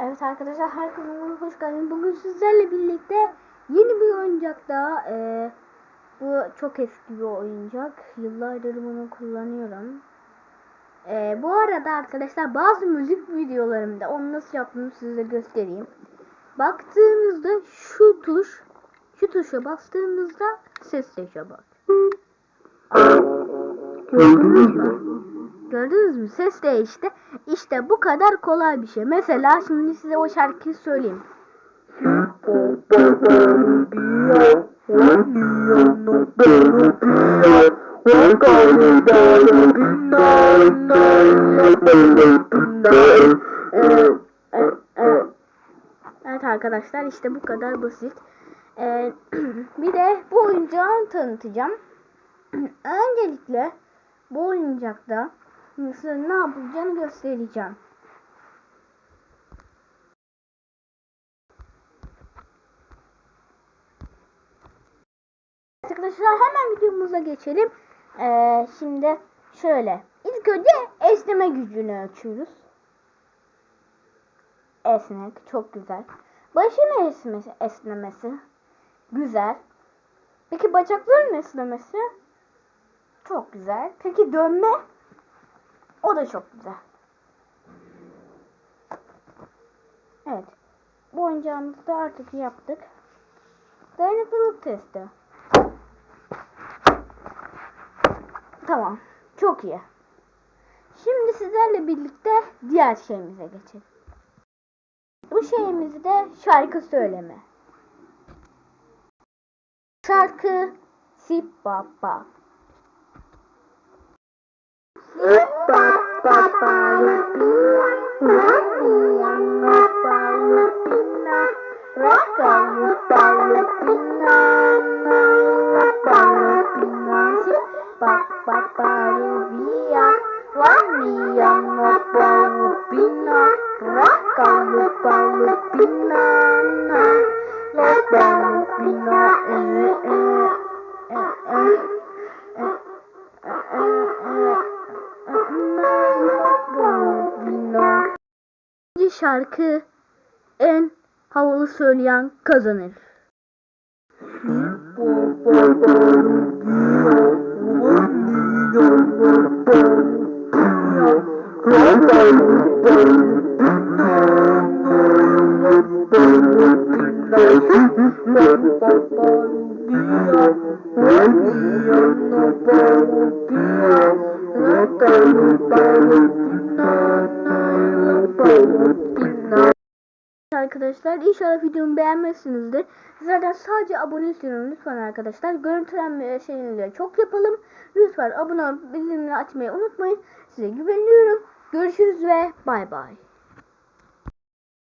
Evet arkadaşlar herkese hoş geldiniz. Bugün sizlerle birlikte yeni bir oyuncak daha. Ee, bu çok eski bir oyuncak. Yıllardır bunu kullanıyorum. Ee, bu arada arkadaşlar bazı müzik videolarımda onu nasıl yaptığımı size göstereyim. Baktığınızda şu tuş, şu tuşa bastığınızda ses tuşa bak. Gördünüz mü? Gördünüz mü? Ses değişti. İşte bu kadar kolay bir şey. Mesela şimdi size o şarkıyı söyleyeyim. Evet arkadaşlar işte bu kadar basit. Ee, bir de bu oyuncağı tanıtacağım. Öncelikle bu oyuncakta nasıl ne yapacağını göstereceğim. Arkadaşlar hemen videomuza geçelim. Ee, şimdi şöyle. İlk önce esneme gücünü ölçüyoruz. Esnek. Çok güzel. Başın esmesi, esnemesi. Güzel. Peki bacakların esnemesi? Çok güzel. Peki dönme? O da çok güzel. Evet. Bu oyuncağımızı da artık yaptık. Dayanıklılık testi. Tamam. Çok iyi. Şimdi sizlerle birlikte diğer şeyimize geçelim. Bu şeyimiz de şarkı söyleme. Şarkı Sip Baba. Lupa papa lupiah Mati yang lupa lupina Raka lupa lupina Lupa lupina Si papa palubiah Wani yang lupa lupina Raka lupa lupina Lupa lupina şarkı en havalı söyleyen kazanır. Arkadaşlar inşallah videomu beğenmişsinizdir. Zaten sadece abone istiyorum lütfen arkadaşlar. Görüntülenme şeyini çok yapalım. Lütfen abone bildirimleri açmayı unutmayın. Size güveniyorum. Görüşürüz ve bay bay.